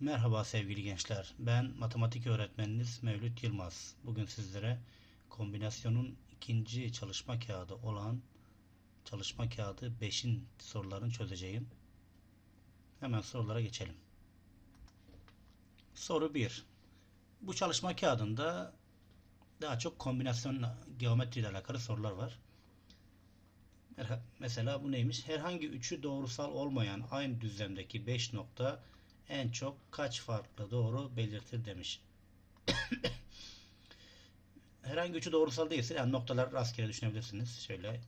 Merhaba sevgili gençler. Ben matematik öğretmeniniz Mevlüt Yılmaz. Bugün sizlere kombinasyonun ikinci çalışma kağıdı olan çalışma kağıdı 5'in sorularını çözeceğim. Hemen sorulara geçelim. Soru 1. Bu çalışma kağıdında daha çok kombinasyon geometri ile alakalı sorular var. Mesela bu neymiş? Herhangi üçü doğrusal olmayan aynı düzlemdeki 5 nokta en çok kaç farklı doğru belirtir demiş. Herhangi üçü doğrusal değilse yani noktalar rastgele düşünebilirsiniz. Şöyle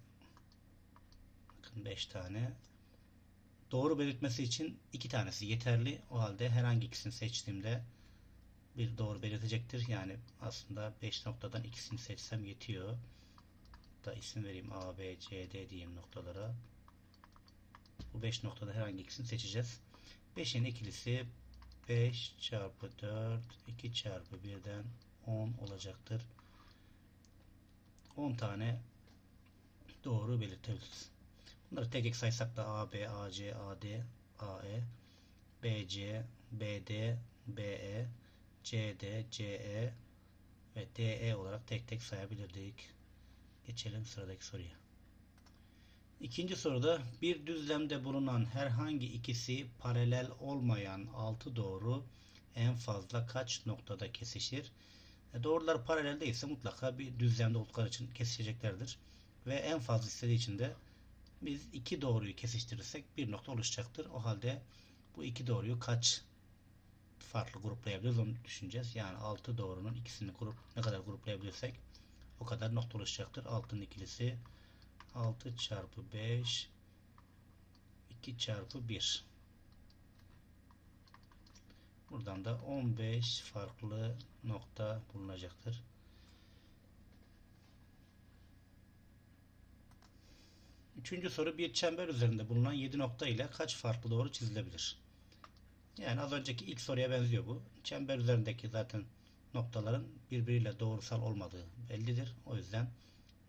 bakın 5 tane. Doğru belirtmesi için iki tanesi yeterli. O halde herhangi ikisini seçtiğimde bir doğru belirtecektir. Yani aslında 5 noktadan ikisini seçsem yetiyor. Da isim vereyim A, B, C, D diyeyim noktalara. Bu 5 noktada herhangi ikisini seçeceğiz. 5'in ikilisi 5 çarpı 4 2 çarpı 1'den 10 olacaktır. 10 tane doğru belirtebiliriz. Bunları tek tek saysak da A, B, A, C, A, D, A, E, B, C, B, D, B, E, C, D, C, E ve D, E olarak tek tek sayabilirdik. Geçelim sıradaki soruya. İkinci soruda bir düzlemde bulunan herhangi ikisi paralel olmayan altı doğru en fazla kaç noktada kesişir? E, doğrular paralel değilse mutlaka bir düzlemde oldukları için kesişeceklerdir. Ve en fazla istediği için de biz iki doğruyu kesiştirirsek bir nokta oluşacaktır. O halde bu iki doğruyu kaç farklı gruplayabiliriz onu düşüneceğiz. Yani altı doğrunun ikisini grup ne kadar gruplayabilirsek o kadar nokta oluşacaktır. Altının ikilisi 6 çarpı 5 2 çarpı 1 buradan da 15 farklı nokta bulunacaktır. Üçüncü soru bir çember üzerinde bulunan 7 nokta ile kaç farklı doğru çizilebilir? Yani az önceki ilk soruya benziyor bu. Çember üzerindeki zaten noktaların birbiriyle doğrusal olmadığı bellidir. O yüzden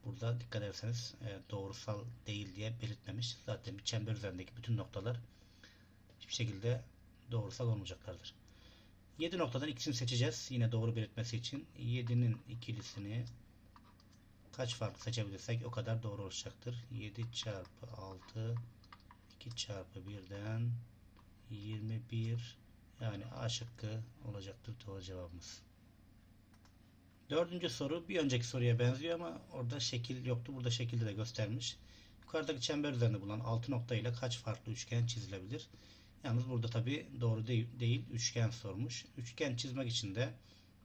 Burada dikkat ederseniz e, doğrusal değil diye belirtmemiş. Zaten bir çember üzerindeki bütün noktalar hiçbir şekilde doğrusal olmayacaklardır. 7 noktadan ikisini seçeceğiz. Yine doğru belirtmesi için 7'nin ikilisini kaç farklı seçebilirsek o kadar doğru olacaktır. 7 çarpı 6 2 çarpı 1'den 21 yani A şıkkı olacaktır doğru cevabımız. Dördüncü soru bir önceki soruya benziyor ama orada şekil yoktu. Burada şekilde de göstermiş. Yukarıdaki çember üzerinde bulunan 6 nokta ile kaç farklı üçgen çizilebilir? Yalnız burada tabi doğru değil, değil üçgen sormuş. Üçgen çizmek için de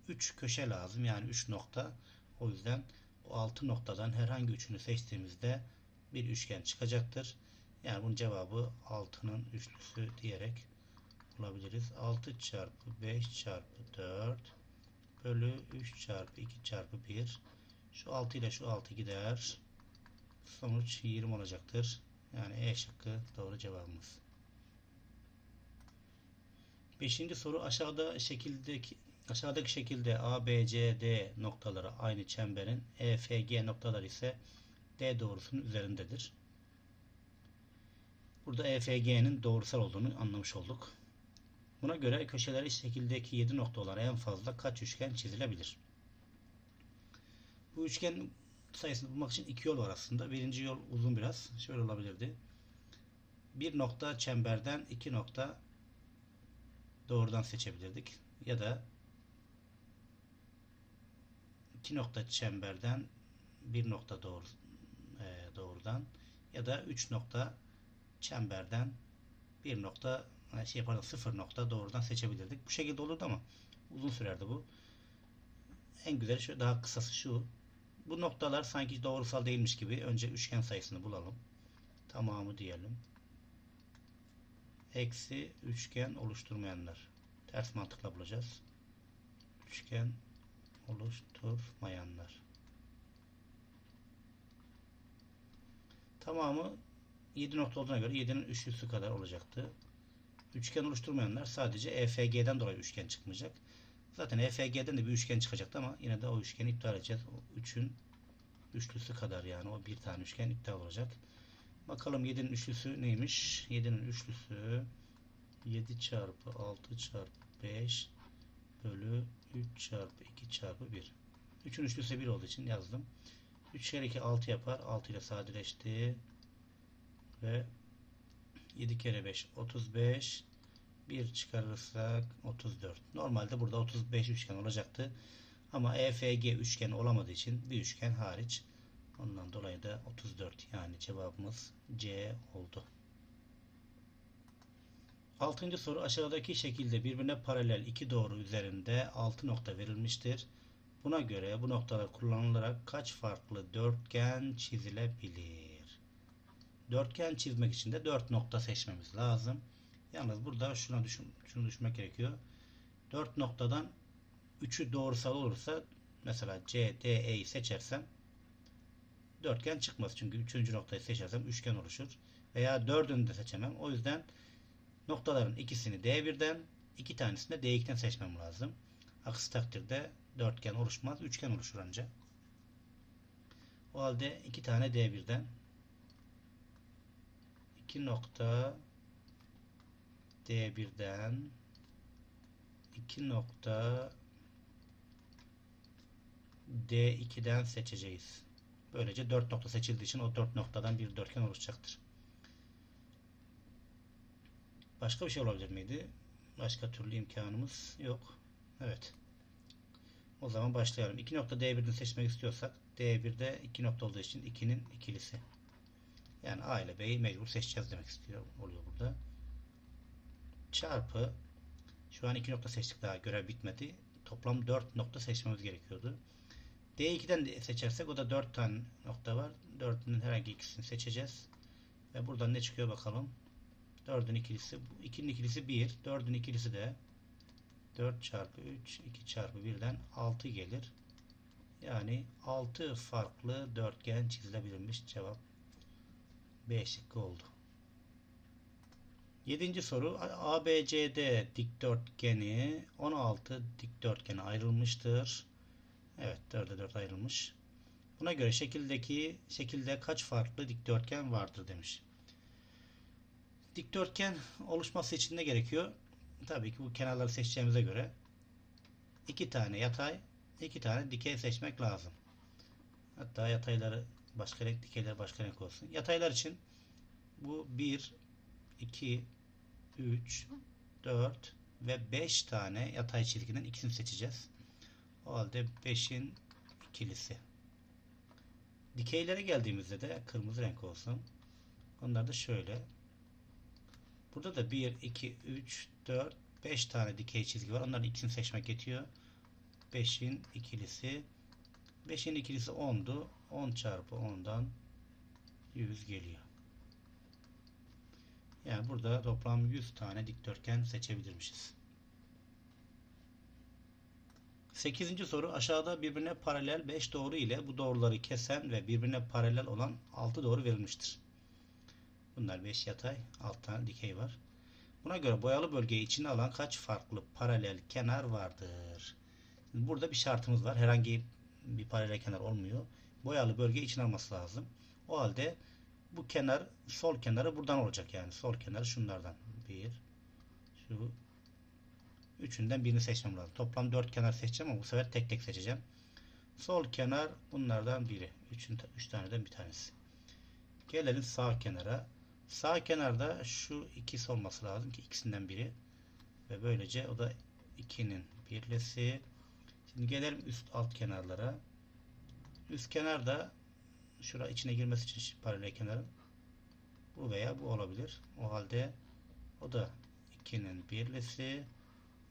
3 köşe lazım. Yani 3 nokta. O yüzden bu 6 noktadan herhangi üçünü seçtiğimizde bir üçgen çıkacaktır. Yani bunun cevabı 6'nın üçlüsü diyerek bulabiliriz. 6 çarpı 5 çarpı 4 bölü 3 çarpı 2 çarpı 1 şu 6 ile şu 6 gider sonuç 20 olacaktır yani E şıkkı doğru cevabımız Beşinci soru aşağıda şekildeki aşağıdaki şekilde A, B, C, D noktaları aynı çemberin E, F, G noktaları ise D doğrusunun üzerindedir. Burada E, F, G'nin doğrusal olduğunu anlamış olduk. Buna göre köşeleri şekildeki 7 nokta olan en fazla kaç üçgen çizilebilir? Bu üçgen sayısını bulmak için iki yol var aslında. Birinci yol uzun biraz. Şöyle olabilirdi. Bir nokta çemberden iki nokta doğrudan seçebilirdik. Ya da iki nokta çemberden bir nokta doğru, e, doğrudan ya da üç nokta çemberden bir nokta şey pardon sıfır nokta doğrudan seçebilirdik. Bu şekilde olurdu ama uzun sürerdi bu. En güzeli şu daha kısası şu. Bu noktalar sanki doğrusal değilmiş gibi önce üçgen sayısını bulalım. Tamamı diyelim. Eksi üçgen oluşturmayanlar. Ters mantıkla bulacağız. Üçgen oluşturmayanlar. Tamamı 7 nokta olduğuna göre 7'nin üçlüsü kadar olacaktı. Üçgen oluşturmayanlar sadece EFG'den dolayı üçgen çıkmayacak. Zaten EFG'den de bir üçgen çıkacaktı ama yine de o üçgeni iptal edeceğiz. O 3'ün üçlüsü kadar yani o bir tane üçgen iptal olacak. Bakalım 7'nin üçlüsü neymiş? 7'nin üçlüsü 7 çarpı 6 çarpı 5 bölü 3 çarpı 2 çarpı 1. 3'ün üçlüsü 1 olduğu için yazdım. 3 kere 2 6 yapar. 6 ile sadeleşti. Ve 7 kere 5 35. 1 çıkarırsak 34. Normalde burada 35 üçgen olacaktı. Ama EFG üçgen olamadığı için bir üçgen hariç. Ondan dolayı da 34 yani cevabımız C oldu. Altıncı soru aşağıdaki şekilde birbirine paralel iki doğru üzerinde 6 nokta verilmiştir. Buna göre bu noktalar kullanılarak kaç farklı dörtgen çizilebilir? Dörtgen çizmek için de 4 nokta seçmemiz lazım. Yalnız burada şuna düşün, şunu düşünmek gerekiyor. 4 noktadan 3'ü doğrusal olursa mesela C, D, E'yi seçersem dörtgen çıkmaz. Çünkü 3. noktayı seçersem üçgen oluşur. Veya 4'ünü de seçemem. O yüzden noktaların ikisini D1'den iki tanesini de D2'den seçmem lazım. Aksi takdirde dörtgen oluşmaz. Üçgen oluşur ancak. O halde iki tane D1'den 2 nokta D1'den 2 nokta D2'den seçeceğiz. Böylece 4 nokta seçildiği için o 4 noktadan bir dörtgen oluşacaktır. Başka bir şey olabilir miydi? Başka türlü imkanımız yok. Evet. O zaman başlayalım. 2 nokta D1'den seçmek istiyorsak D1'de 2 nokta olduğu için 2'nin ikilisi. Yani A ile B'yi mecbur seçeceğiz demek istiyor oluyor burada. Çarpı şu an 2 nokta seçtik daha görev bitmedi. Toplam 4 nokta seçmemiz gerekiyordu. D2'den de seçersek o da 4 tane nokta var. 4'ünün herhangi ikisini seçeceğiz. Ve buradan ne çıkıyor bakalım. 4'ün ikilisi, 2'nin ikilisi 1. 4'ün ikilisi de 4 çarpı 3, 2 çarpı 1'den 6 gelir. Yani 6 farklı dörtgen çizilebilirmiş. Cevap B şıkkı oldu. Yedinci soru ABCD dikdörtgeni 16 dikdörtgene ayrılmıştır. Evet 4'e 4 ayrılmış. Buna göre şekildeki şekilde kaç farklı dikdörtgen vardır demiş. Dikdörtgen oluşması için ne gerekiyor? Tabii ki bu kenarları seçeceğimize göre iki tane yatay, iki tane dikey seçmek lazım. Hatta yatayları başka renk, dikeyler başka renk olsun. Yataylar için bu 1, 2, 3, 4 ve 5 tane yatay çizginin ikisini seçeceğiz. O halde 5'in ikilisi. Dikeylere geldiğimizde de kırmızı renk olsun. Onlar da şöyle. Burada da 1, 2, 3, 4, 5 tane dikey çizgi var. Onların ikisini seçmek yetiyor. 5'in ikilisi. 5'in ikilisi 10'du. 10 çarpı 10'dan 100 geliyor. Yani burada toplam 100 tane dikdörtgen seçebilirmişiz. 8. soru aşağıda birbirine paralel 5 doğru ile bu doğruları kesen ve birbirine paralel olan 6 doğru verilmiştir. Bunlar 5 yatay, 6 tane dikey var. Buna göre boyalı bölgeyi içine alan kaç farklı paralel kenar vardır? Burada bir şartımız var. Herhangi bir paralel kenar olmuyor. Boyalı bölge içine alması lazım. O halde bu kenar sol kenarı buradan olacak yani. Sol kenarı şunlardan. Bir, şu üçünden birini seçmem lazım. Toplam dört kenar seçeceğim ama bu sefer tek tek seçeceğim. Sol kenar bunlardan biri. Üçün, üç taneden bir tanesi. Gelelim sağ kenara. Sağ kenarda şu ikisi olması lazım ki ikisinden biri. Ve böylece o da 2'nin birlesi. Gelelim üst alt kenarlara. Üst kenarda şura içine girmesi için paralel kenarın bu veya bu olabilir. O halde o da 2'nin birlesi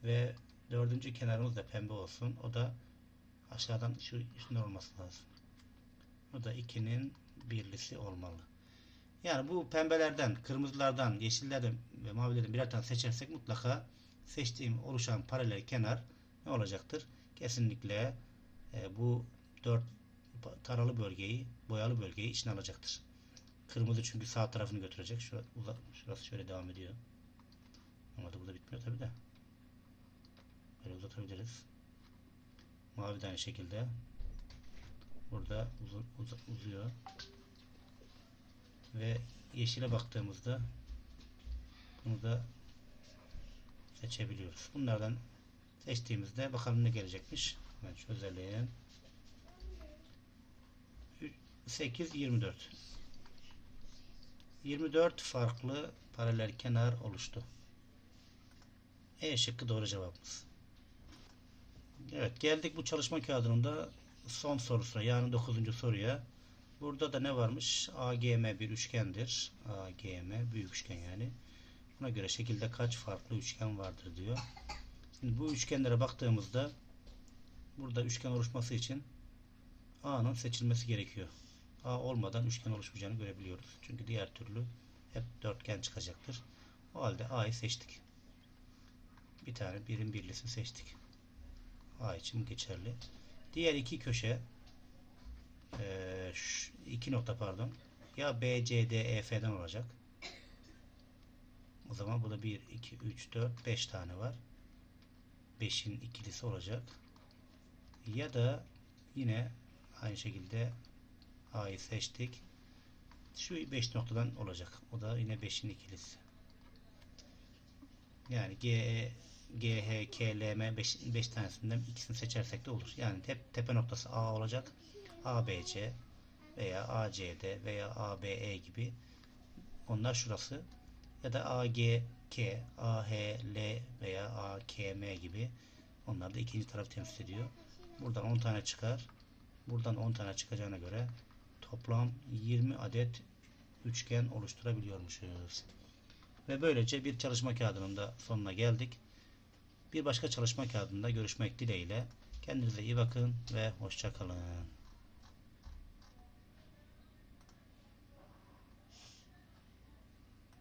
ve dördüncü kenarımız da pembe olsun. O da aşağıdan şu üstünde olması lazım. O da 2'nin birlisi olmalı. Yani bu pembelerden, kırmızılardan, yeşillerden ve mavilerden birer tane seçersek mutlaka seçtiğim oluşan paralel kenar ne olacaktır? Kesinlikle e, bu dört taralı bölgeyi, boyalı bölgeyi içine alacaktır. Kırmızı çünkü sağ tarafını götürecek. Şurası, şurası şöyle devam ediyor. Ama da burada bitmiyor tabi de. Böyle uzatabiliriz. Mavi de aynı şekilde. Burada uzun, uz, uzuyor. Ve yeşile baktığımızda bunu da seçebiliyoruz. Bunlardan seçtiğimizde bakalım ne gelecekmiş. Hemen çözelim. 8 24. 24 farklı paralel kenar oluştu. E şıkkı doğru cevabımız. Evet geldik bu çalışma kağıdının da son sorusuna yani 9. soruya. Burada da ne varmış? AGM bir üçgendir. AGM büyük üçgen yani. Buna göre şekilde kaç farklı üçgen vardır diyor. Şimdi bu üçgenlere baktığımızda burada üçgen oluşması için A'nın seçilmesi gerekiyor. A olmadan üçgen oluşmayacağını görebiliyoruz. Çünkü diğer türlü hep dörtgen çıkacaktır. O halde A'yı seçtik. Bir tane birim birlisi seçtik. A için geçerli. Diğer iki köşe şu iki nokta pardon ya B, C, D, E, F'den olacak. O zaman burada 1, 2, 3, 4, 5 tane var. 5'in ikilisi olacak. Ya da yine aynı şekilde A'yı seçtik. Şu 5 noktadan olacak. O da yine 5'in ikilisi. Yani G, G, H, K, L, M 5, 5 tanesinden ikisini seçersek de olur. Yani hep tepe noktası A olacak. A, B, C veya A, C, D veya A, B, E gibi. Onlar şurası. Ya da A, G, K, A, H, L veya A, K, M gibi. Onlar da ikinci tarafı temsil ediyor. Buradan 10 tane çıkar. Buradan 10 tane çıkacağına göre toplam 20 adet üçgen oluşturabiliyormuşuz. Ve böylece bir çalışma kağıdının da sonuna geldik. Bir başka çalışma kağıdında görüşmek dileğiyle. Kendinize iyi bakın ve hoşça kalın.